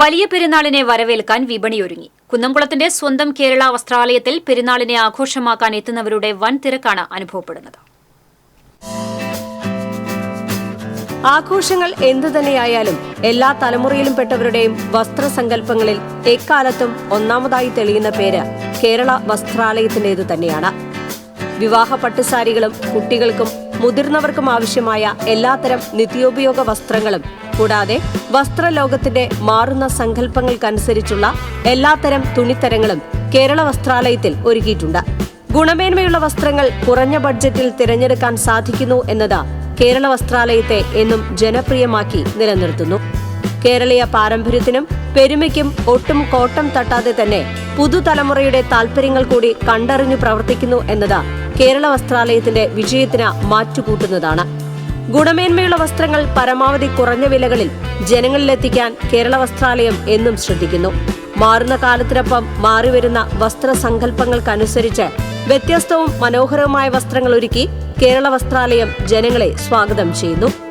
വലിയ പെരുന്നാളിനെ വരവേൽക്കാൻ വിപണിയൊരുങ്ങി. കുന്നംകുളത്തിന്റെ സ്വന്തം കേരള വസ്ത്രാലയത്തിൽ പെരുന്നാളിനെ ആഘോഷമാക്കാൻ എത്തുന്നവരുടെ വൻ തിരക്കാണ് അനുഭവപ്പെടുന്നത്. ആഘോഷങ്ങൾ എന്തു തന്നെയായാലും എല്ലാ തലമുറയിലും പെട്ടവരുടെയും വസ്ത്രസങ്കല്പങ്ങളിൽ എക്കാലത്തും ഒന്നാമതായി തെളിയുന്ന പേര് കേരള വസ്ത്രാലയത്തിന്റേതു തന്നെയാണ്. വിവാഹ പട്ടുസാരികളും കുട്ടികൾക്കും മുതിർന്നവർക്കും ആവശ്യമായ എല്ലാത്തരം നിത്യോപയോഗ വസ്ത്രങ്ങളും. കൂടാതെ വസ്ത്രലോകത്തിന്റെ മാറുന്ന സങ്കല്പങ്ങൾക്കനുസരിച്ചുള്ള എല്ലാത്തരം തുണിത്തരങ്ങളും കേരള വസ്ത്രാലയത്തിൽ ഒരുക്കിയിട്ടുണ്ട്. ഗുണമേന്മയുള്ള വസ്ത്രങ്ങൾ കുറഞ്ഞ ബഡ്ജറ്റിൽ തിരഞ്ഞെടുക്കാൻ സാധിക്കുന്നു എന്നത് കേരള വസ്ത്രാലയത്തെ എന്നും ജനപ്രിയമാക്കി നിലനിർത്തുന്നു. കേരളീയ പാരമ്പര്യത്തിനും പെരുമയ്ക്കും ഒട്ടും കോട്ടം തട്ടാതെ തന്നെ പുതുതലമുറയുടെ താൽപര്യങ്ങൾ കൂടി കണ്ടറിഞ്ഞു പ്രവർത്തിക്കുന്നു എന്നത് കേരള വസ്ത്രാലയത്തിന്റെ വിജയത്തിന് മാറ്റുകൂട്ടുന്നതാണ്. ഗുണമേന്മയുള്ള വസ്ത്രങ്ങൾ പരമാവധി കുറഞ്ഞ വിലകളിൽ ജനങ്ങളിലെത്തിക്കാൻ കേരള വസ്ത്രാലയം എന്നും ശ്രദ്ധിക്കുന്നു. മാറുന്ന കാലത്തിനൊപ്പം മാറിവരുന്ന വസ്ത്രസങ്കല്പങ്ങൾക്കനുസരിച്ച് വ്യത്യസ്തവും മനോഹരവുമായ വസ്ത്രങ്ങൾ ഒരുക്കി കേരള വസ്ത്രാലയം ജനങ്ങളെ സ്വാഗതം ചെയ്യുന്നു.